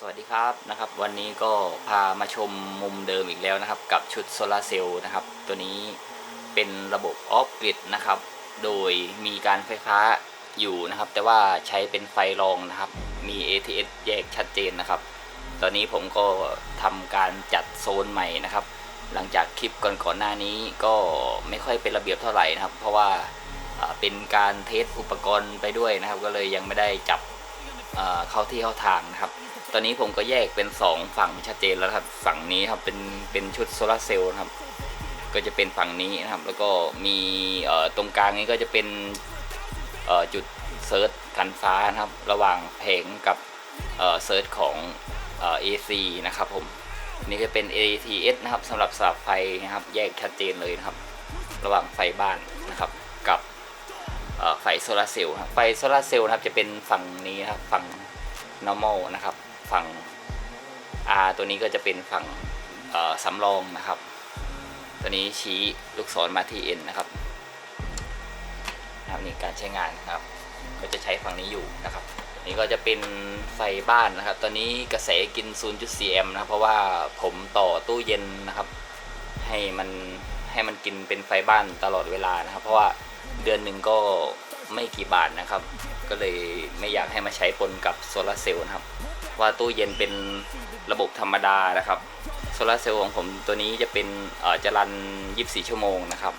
สวัสดีครับนะครับวันนี้ก็พามาชมมุมเดิมอีกแล้วนะครับ กับชุดโซลาร์เซลล์นะครับ ตัวนี้เป็นระบบออฟกริดนะครับ โดยมีการไฟฟ้าอยู่นะครับ แต่ว่าใช้เป็นไฟรองนะครับ มี ATS แยกชัดเจนนะครับ ตอนนี้ผมก็ทำการจัดโซนใหม่นะครับ หลังจากคลิปก่อนๆหน้านี้ก็ไม่ค่อยเป็นระเบียบเท่าไหร่นะครับ เพราะว่าเป็นการเทสอุปกรณ์ไปด้วยนะครับ ก็เลยยังไม่ได้จับเข้าที่เข้าทางนะครับ ตอนนี้ผมก็แยกเป็น 2 ฝั่งชัดเจนแล้วครับ ฝั่งนี้ครับเป็นเป็นชุดโซลาร์เซลล์ครับ ก็จะเป็นฝั่งนี้นะครับ แล้วก็มีเอ่อตรงกลางนี้ก็จะเป็นเอ่อจุดเซิร์ชกันฟ้านะครับ ระหว่างเพลงกับเอ่อเซิร์ชของเอ่อ AC นะครับผมนี่ก็เป็น ATS นะครับสำหรับสลับไฟนะครับ แยกชัดเจนเลยนะครับ ระหว่างไฟบ้านนะครับกับเอ่อไฟโซลาร์เซลล์ครับไฟโซลาร์เซลล์นะครับจะเป็นฝั่งนี้นะครับฝั่ง normal นะครับ ฝั่ง R ตัวนี้ก็จะเป็นฝั่งสำรองนะครับ ตัวนี้ชี้ลูกศรมาที่ N นะครับนะครับนี่การใช้งานนะครับ ก็จะใช้ฝั่งนี้อยู่นะครับนี้ก็จะเป็นไฟบ้านนะครับ ตอนนี้กระแสกิน 0.4 แอมป์นะครับเพราะว่าผมต่อตู้เย็นนะครับ ให้มันให้มันกินเป็นไฟบ้านตลอดเวลานะครับ เพราะว่าเดือนหนึ่งก็ไม่กี่บาทนะครับ ก็เลยไม่อยากให้มาใช้ปนกับโซลาร์เซลล์นะครับ ว่าตู้เย็นเป็นระบบธรรมดานะครับโซลาเซลล์ของผมตัวนี้จะเป็นเอ่อจะรัน 24 ชั่วโมงนะครับ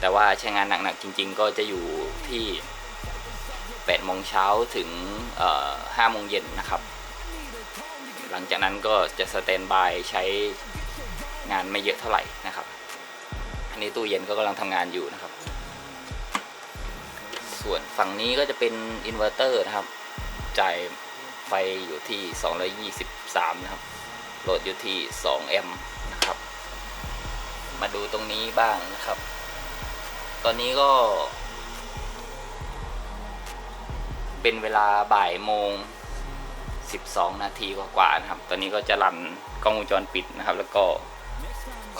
แต่ว่าใช้งานหนักๆจริง ๆ ก็จะอยู่ที่ 8 โมงเช้าถึงเอ่อ5โมงเย็นนะครับ หลังจากนั้นก็จะสแตนบายใช้งานไม่เยอะเท่าไหร่นะครับ อันนี้ตู้เย็นก็กำลังทำงานอยู่นะครับ ส่วนฝั่งนี้ก็จะเป็นอินเวอร์เตอร์นะครับจ่าย ไฟอยู่ที่ 223 นะครับ โหลดอยู่ที่ 2 แอมป์นะครับ มาดูตรงนี้บ้างนะครับ ตอนนี้ก็ เป็นเวลาบ่ายโมง 12 นาทีกว่าๆนะครับ ตอนนี้ก็จะรันกล้องวงจรปิดนะครับ แล้วก็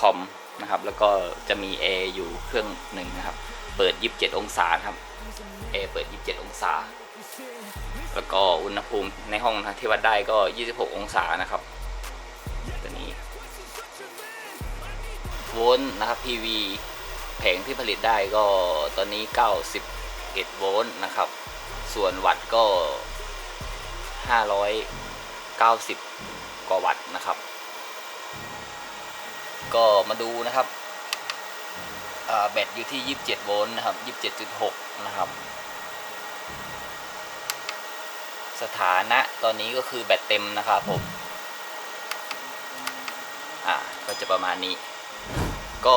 คอมนะครับ แล้วก็จะมีแอร์อยู่เครื่องหนึ่งนะครับ เปิด 27 องศาครับแอร์เปิด 27 องศา แล้วก็อุณหภูมิในห้องที่วัดได้ก็ 26 องศานะครับตัวนี้โวลต์นะครับ PV แผงที่ผลิตได้ก็ตอนนี้ 91 โวลต์นะครับ ส่วนวัตต์ก็ 590 กว่าวัตต์นะครับ ก็มาดูนะครับแบตอยู่ที่ 27 โวลต์นะครับ 27.6 นะครับ สถานะตอนนี้ก็คือแบตเต็มนะครับผม อ่า ก็จะประมาณนี้ ก็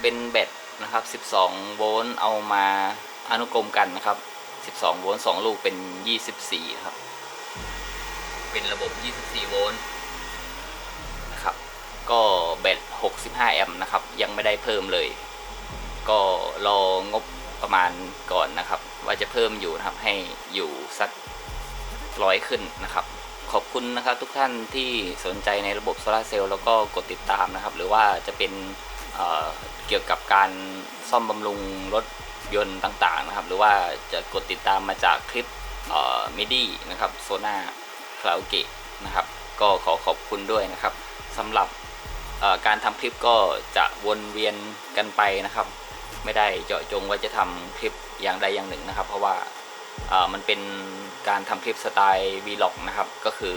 เป็นแบตนะครับ 12 โวลต์เอามาอนุกรมกันนะครับ 12 โวลต์2ลูกเป็น 24 ครับ เป็นระบบ 24 โวลต์นะครับ ก็แบต 65 แอมป์นะครับ ยังไม่ได้เพิ่มเลย ก็รองบประมาณก่อนนะครับ ว่าจะเพิ่มอยู่นะครับให้อยู่สัก ร้อยขึ้นนะครับ ขอบคุณนะครับทุกท่านที่สนใจในระบบโซลาเซลล์แล้วก็กดติดตามนะครับ หรือว่าจะเป็นเเกี่ยวกับการซ่อมบำรุงรถยนต์ต่างๆนะครับ หรือว่าจะกดติดตามมาจากคลิปมิดี้นะครับโซนาคลาวเกะนะครับ ก็ขอขอบคุณด้วยนะครับสำหรับการทำคลิปก็จะวนเวียนกันไปนะครับ ไม่ได้เจาะจงว่าจะทำคลิปอย่างใดอย่างหนึ่งนะครับ เพราะว่า มันเป็นการทำคลิปสไตล์ Vlog นะครับ ก็คือ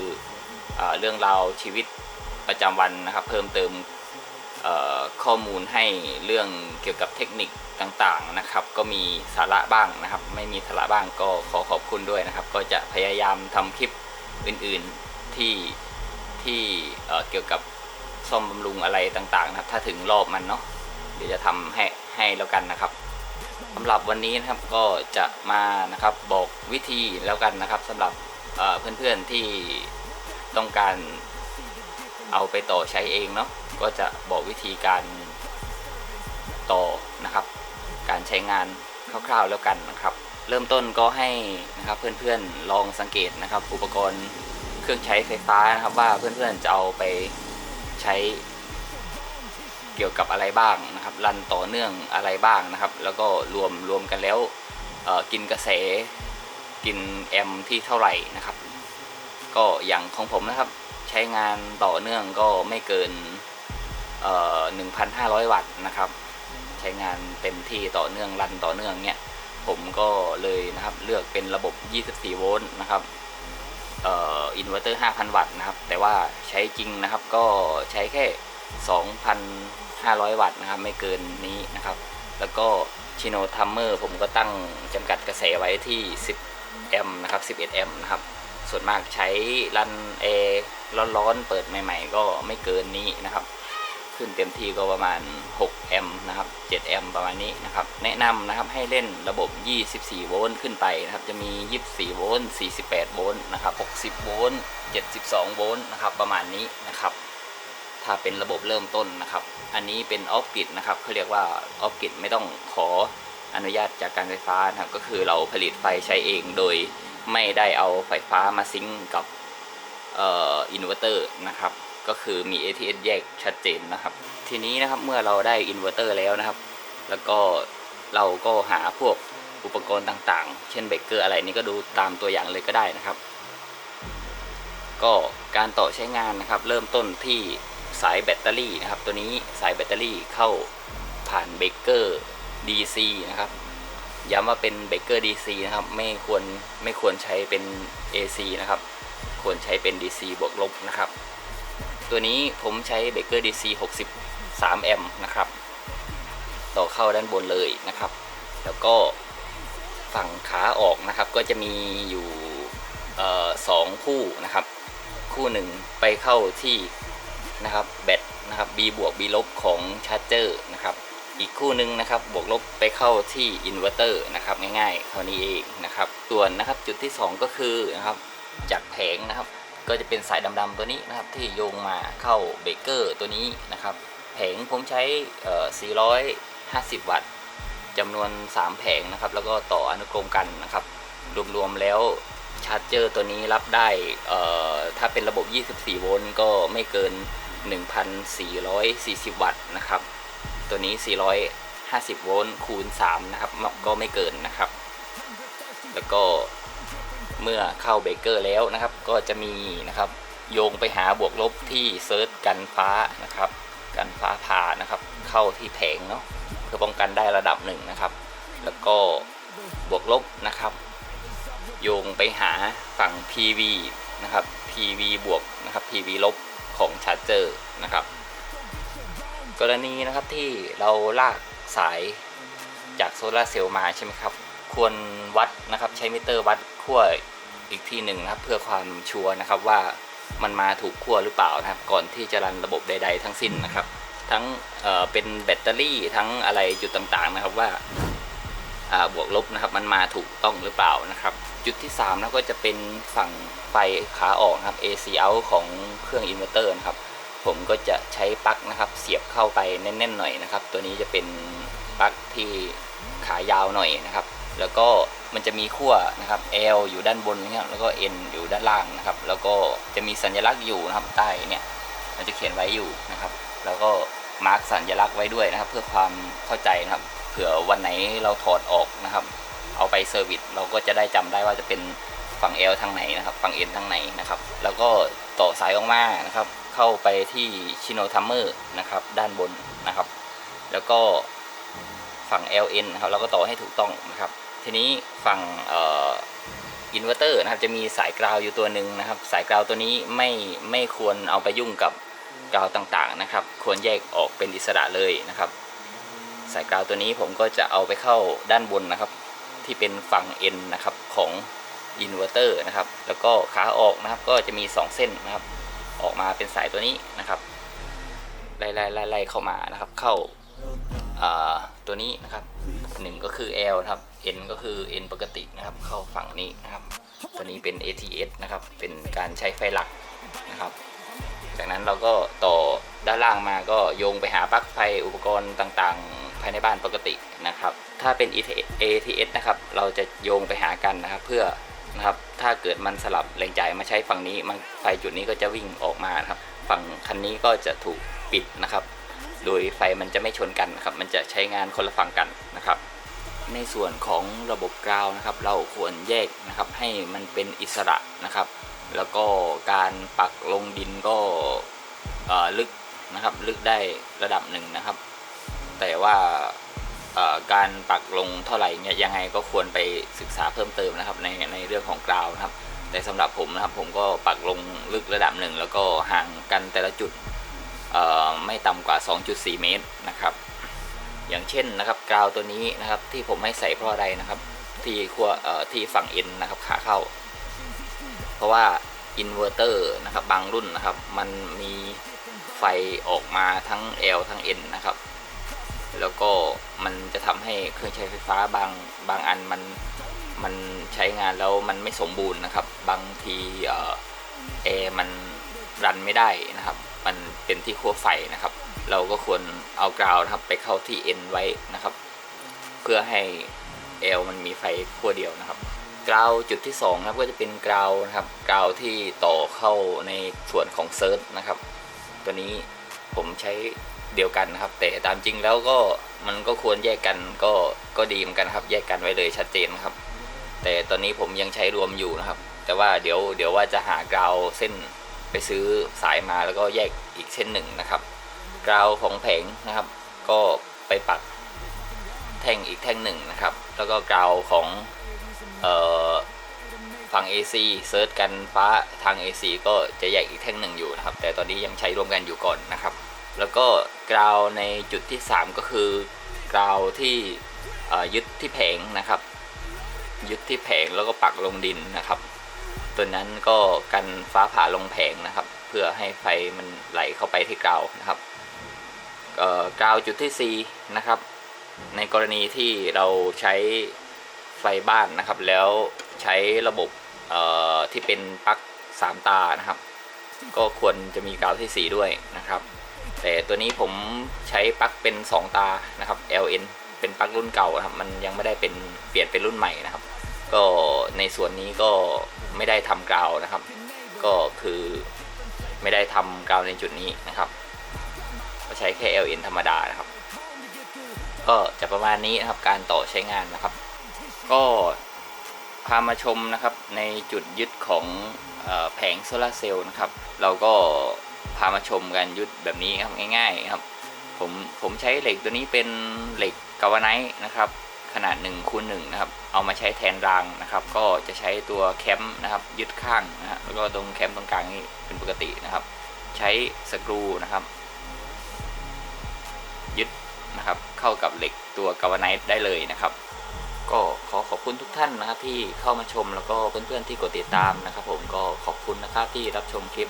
เอเรื่องราวชีวิตประจำวันนะครับ เพิ่มเติมข้อมูลให้เรื่องเกี่ยวกับเทคนิคต่างๆนะครับ ก็มีสาระบ้างนะครับ ไม่มีสาระบ้างก็ขอขอบคุณด้วยนะครับ ก็จะพยายามทำคลิปอื่นๆที่ที่เกี่ยวกับซ่อมบำรุงอะไรต่างๆนะครับ ถ้าถึงรอบมันเนาะเดี๋ยวจะทำให้ให้แล้วกันนะครับำหรับวันนี้นะครับก็จะมานะครับบอกวิธีแล้วกันนะครับสำหรับเอ่อเพื่อนๆที่ต้องการเอาไปต่อใช้เองเนาะก็จะบอกวิธีการต่อนะครับ การใช้งานคร่าวๆแล้วกันนะครับ เริ่มต้นก็ให้นะครับเพื่อนๆลองสังเกตนะครับ อุปกรณ์เครื่องใช้ไฟฟ้านะครับว่าเพื่อนๆจะเอาไปใช้ เกี่ยวกับอะไรบ้างนะครับรันต่อเนื่องอะไรบ้างนะครับ แล้วก็รวมรวมกันแล้วกินกระแสกินแอมที่เท่าไหร่นะครับ ก็อย่างของผมนะครับใช้งานต่อเนื่องก็ไม่เกินเอ่อ1,500วัตต์นะครับ ใช้งานเต็มที่ต่อเนื่องรันต่อเนื่องเนี่ยผมก็เลยนะครับเลือกเป็นระบบ 24 โวลต์นะครับอินเวอร์เตอร์ 5,000 วัตต์นะครับ แต่ว่าใช้จริงนะครับก็ใช้แค่ 2,500 วัตต์นะครับ ไม่เกินนี้นะครับ แล้วก็ชิโนทัมเมอร์ผมก็ตั้งจำกัดกระแสไว้ที่ 10 แอมป์นะครับ 11 แอมป์นะครับ ส่วนมากใช้รันแอร์ร้อนๆ เปิดใหม่ ๆ ก็ไม่เกินนี้นะครับ ขึ้นเต็มที่ก็ประมาณ 6 แอมป์นะครับ 7 แอมป์ประมาณนี้นะครับ แนะนำนะครับให้เล่นระบบ 24 โวลต์ขึ้นไปนะครับ จะมี 24 โวลต์ 48 โวลต์นะครับ 60 โวลต์ 72 โวลต์นะครับ ประมาณนี้นะครับ ถ้าเป็นระบบเริ่มต้นนะครับ อันนี้เป็นออฟกิดนะครับเขาเรียกว่าออฟกิดไม่ต้องขออนุญาตจากการไฟฟ้านะครับก็คือเราผลิตไฟใช้เองโดยไม่ได้เอาไฟฟ้ามาซิงกับเอ่ออินเวอร์เตอร์นะครับ ก็คือมี ATS แยกชัดเจนนะครับ ทีนี้นะครับเมื่อเราได้อินเวอร์เตอร์แล้วนะครับ แล้วก็เราก็หาพวกอุปกรณ์ต่างๆ เช่นเบรกเกอร์อะไรนี่ก็ดูตามตัวอย่างเลยก็ได้นะครับ ก็การต่อใช้งานนะครับ เริ่มต้นที่ สายแบตเตอรี่นะครับ ตัวนี้สายแบตเตอรี่เข้าผ่านเบเกอร์ DC นะครับย้ำว่าเป็นเบเกอร์ DC นะครับ ไม่ควรไม่ควรใช้เป็น AC นะครับ ควรใช้เป็น DC บวกลบนะครับ ตัวนี้ผมใช้เบเกอร์ DC 63 แอมป์นะครับ ต่อเข้าด้านบนเลยนะครับ แล้วก็ฝั่งขาออกนะครับ ก็จะมีอยู่สองคู่นะครับ คู่หนึ่งไปเข้าที่ นะครับแบตนะครับ B บวก B ลบของชาร์จเจอร์นะครับอีกคู่หนึ่งนะครับบวกลบไปเข้าที่อินเวอร์เตอร์นะครับง่ายๆเท่านี้เองนะครับส่วนนะครับจุดที่ 2 ก็คือนะครับจากแผงนะครับ ก็จะเป็นสายดำๆตัวนี้นะครับที่โยงมาเข้าเบเกอร์ตัวนี้นะครับแผงผมใช้ 450 วัตต์จำนวน 3 แผงนะครับแล้วก็ต่ออนุกรมกันนะครับรวมๆแล้วชาร์จเจอร์ตัวนี้รับได้ถ้าเป็นระบบ 24 โวลต์ก็ไม่เกิน 1,440 วัตต์นะครับ ตัวนี้ 450 โวลต์คูณ 3 นะครับ ก็ไม่เกินนะครับ แล้วก็เมื่อเข้าเบรกเกอร์แล้วนะครับ ก็จะมีนะครับ โยงไปหาบวกลบที่เซิร์ชกันฟ้านะครับ กันฟ้าผ่านะครับ เข้าที่แผงเนาะเพื่อป้องกันได้ระดับหนึ่งนะครับ แล้วก็บวกลบนะครับ โยงไปหาฝั่ง PV นะครับ PV บวกนะครับ PV ลบ ของชาร์จเจอร์นะครับ กรณีนะครับที่เราลากสายจากโซลาร์เซลล์มาใช่ไหมครับ ควรวัดนะครับใช้มิเตอร์วัดขั้วอีกทีหนึ่งนะครับเพื่อความชัวร์นะครับว่ามันมาถูกขั้วหรือเปล่านะครับ ก่อนที่จะรันระบบใด ๆ ทั้งสิ้นนะครับ ทั้งเเป็นแบตเตอรี่ทั้งอะไรจุดต่างๆนะครับว่า บวกลบนะครับ มันมาถูกต้องหรือเปล่านะครับ จุดที่3นะก็จะเป็นฝั่งไฟขาออกนะครับ AC out ของเครื่องอินเวอร์เตอร์นะครับ ผมก็จะใช้ปลั๊กนะครับ เสียบเข้าไปแน่นๆหน่อยนะครับ ตัวนี้จะเป็นปลั๊กที่ขายาวหน่อยนะครับ แล้วก็มันจะมีขั้วนะครับ L อยู่ด้านบนนะครับแล้วก็ N อยู่ด้านล่างนะครับ แล้วก็จะมีสัญลักษณ์อยู่นะครับใต้เนี่ยมันจะเขียนไว้อยู่นะครับ แล้วก็มาร์กสัญลักษณ์ไว้ด้วยนะครับ เพื่อความเข้าใจนะครับ ผื่อวันไหนเราถอดออกนะครับ เอาไปเซอร์วิสเราก็จะได้จำได้ว่าจะเป็นฝั่ง L ทางไหนนะครับ ฝั่ง N ทางไหนนะครับ แล้วก็ต่อสายออกมานะครับ เข้าไปที่ชิโนทัมเมอร์นะครับ ด้านบนนะครับ แล้วก็ฝั่ง LN นะครับเราก็ต่อให้ถูกต้องนะครับ ทีนี้ฝั่งอินเวอร์เตอร์นะครับจะมีสายกราวอยู่ตัวหนึ่งนะครับ สายกราวตัวนี้ไม่ไม่ควรเอาไปยุ่งกับกราวต่างๆนะครับ ควรแยกออกเป็นอิสระเลยนะครับ สายกาวตัวนี้ผมก็จะเอาไปเข้าด้านบนนะครับ ที่เป็นฝั่ง N นะครับของอินเวอร์เตอร์นะครับ แล้วก็ขาออกนะครับก็จะมี 2 เส้นนะครับ ออกมาเป็นสายตัวนี้นะครับไล่ไล่ไล่เข้ามานะครับ เข้าอ่าตัวนี้นะครับหนึ่งก็คือ L นะครับ N ก็คือ N ปกตินะครับ เข้าฝั่งนี้นะครับ ตัวนี้เป็น ATS นะครับ เป็นการใช้ไฟหลักนะครับ จากนั้นเราก็ต่อด้านล่างมาก็โยงไปหาปลั๊กไฟอุปกรณ์ต่างๆ ภายในบ้านปกตินะครับ ถ้าเป็น ATS นะครับ เราจะโยงไปหากันนะครับ เพื่อนะครับ ถ้าเกิดมันสลับแรงจ่ายมาใช้ฝั่งนี้ มันไฟจุดนี้ก็จะวิ่งออกมาครับ ฝั่งคันนี้ก็จะถูกปิดนะครับ โดยไฟมันจะไม่ชนกันนะครับ มันจะใช้งานคนละฝั่งกันนะครับ ในส่วนของระบบกราวนะครับ เราควรแยกนะครับ ให้มันเป็นอิสระนะครับ แล้วก็การปักลงดินก็ลึกนะครับ ลึกได้ระดับหนึ่งนะครับ แต่ว่าการปักลงเท่าไหร่เนี่ยยังไงก็ควรไปศึกษาเพิ่มเติมนะครับในในเรื่องของกราวนะครับ แต่สำหรับผมนะครับผมก็ปักลงลึกระดับหนึ่งแล้วก็ห่างกันแต่ละจุดไม่ต่ำกว่า 2.4 เมตรนะครับ อย่างเช่นนะครับกราวตัวนี้นะครับที่ผมไม่ใส่เพราะอะไรนะครับที่ขั้วที่ฝั่งเอ็นนะครับขาเข้า เพราะว่าอินเวอร์เตอร์นะครับบางรุ่นนะครับ มันมีไฟออกมาทั้ง L ทั้ง N นะครับ แล้วก็มันจะทำให้เครื่องใช้ไฟฟ้าบางบางอันมันมันใช้งานแล้วมันไม่สมบูรณ์นะครับ บางทีแอร์มันรันไม่ได้นะครับ มันเป็นที่ขั้วไฟนะครับ เราก็ควรเอากราวนะครับไปเข้าที่ N ไว้นะครับ เพื่อให้ L มันมีไฟขั้วเดียวนะครับกราวจุดที่2นะครับก็จะเป็นกราวนะครับกราวที่ต่อเข้าในส่วนของเซิร์ชนะครับ ตัวนี้ผมใช้ เดียวกันนะครับ แต่ตามจริงแล้วก็มันก็ควรแยกกันก็ก็ดีเหมือนกันครับ แยกกันไว้เลยชัดเจนครับ แต่ตอนนี้ผมยังใช้รวมอยู่นะครับ แต่ว่าเดี๋ยวเดี๋ยวว่าจะหากราวเส้นไปซื้อสายมาแล้วก็แยกอีกเส้นหนึ่งนะครับกราวของแผงนะครับ ก็ไปปักแท่งอีกแท่งหนึ่งนะครับ แล้วก็กราวของเอ่อฝั่ง AC เซิร์ชกันฟ้าทาง AC ก็จะแยกอีกแท่งหนึ่งอยู่นะครับ แต่ตอนนี้ยังใช้รวมกันอยู่ก่อนนะครับ แล้วก็กราวในจุดที่ 3 ก็คือกราวที่ยึดที่แผงนะครับ ยึดที่แผงแล้วก็ปักลงดินนะครับ ตัวนั้นก็กันฟ้าผ่าลงแผงนะครับ เพื่อให้ไฟมันไหลเข้าไปที่กราวนะครับกราวจุดที่4นะครับ ในกรณีที่เราใช้ไฟบ้านนะครับ แล้วใช้ระบบที่เป็นปลั๊กสามตานะครับ ก็ควรจะมีกราวที่ 4 ด้วยนะครับ แต่ตัวนี้ผมใช้ปลั๊กเป็น 2 ตานะครับ LN เป็นปลั๊กรุ่นเก่านะครับมันยังไม่ได้เป็นเปลี่ยนเป็นรุ่นใหม่นะครับ ก็ในส่วนนี้ก็ไม่ได้ทำกราวนะครับ ก็คือไม่ได้ทำกราวในจุดนี้นะครับก็ใช้แค่ LN ธรรมดานะครับ ก็จะประมาณนี้นะครับการต่อใช้งานนะครับ ก็พามาชมนะครับในจุดยึดของอแผงโซลาร์เซลล์นะครับ เราก็ พามาชมกันยึดแบบนี้ครับง่ายๆครับผมผมใช้เหล็กตัวนี้เป็นเหล็กกาวาไนท์นะครับขนาด1คูณ1นะครับเอามาใช้แทนรางนะครับ ก็จะใช้ตัวแคมป์นะครับยึดข้างนะฮะแล้วก็ตรงแคมป์ตรงกลางนี่เป็นปกตินะครับ ใช้สกรูนะครับ ยึดนะครับเข้ากับเหล็กตัวกาวาไนท์ได้เลยนะครับ ก็ขอขอบคุณทุกท่านนะครับที่เข้ามาชมแล้วก็เพื่อนๆที่กดติดตามนะครับ ผมก็ขอบคุณนะครับที่รับชมคลิป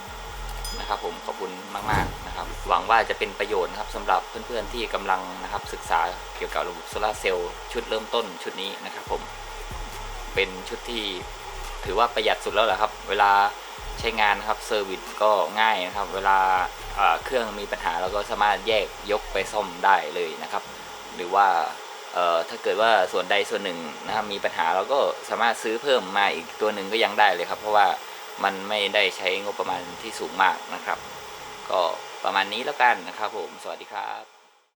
นะครับ ผมขอบคุณมากๆนะครับ หวังว่าจะเป็นประโยชน์นะครับสำหรับเพื่อนๆที่กำลังนะครับศึกษาเกี่ยวกับระบบโซลาเซลล์ชุดเริ่มต้นชุดนี้นะครับ ผมเป็นชุดที่ถือว่าประหยัดสุดแล้วแหละครับ เวลาใช้งานนะครับเซอร์วิสก็ง่ายนะครับ เวลาเครื่องมีปัญหาเราก็สามารถแยกยกไปซ่อมได้เลยนะครับ หรือว่าถ้าเกิดว่าส่วนใดส่วนหนึ่งนะครับมีปัญหาเราก็สามารถซื้อเพิ่มมาอีกตัวหนึ่งก็ยังได้เลยครับ เพราะว่า มันไม่ได้ใช้งบประมาณที่สูงมากนะครับ ก็ประมาณนี้แล้วกันนะครับผม สวัสดีครับ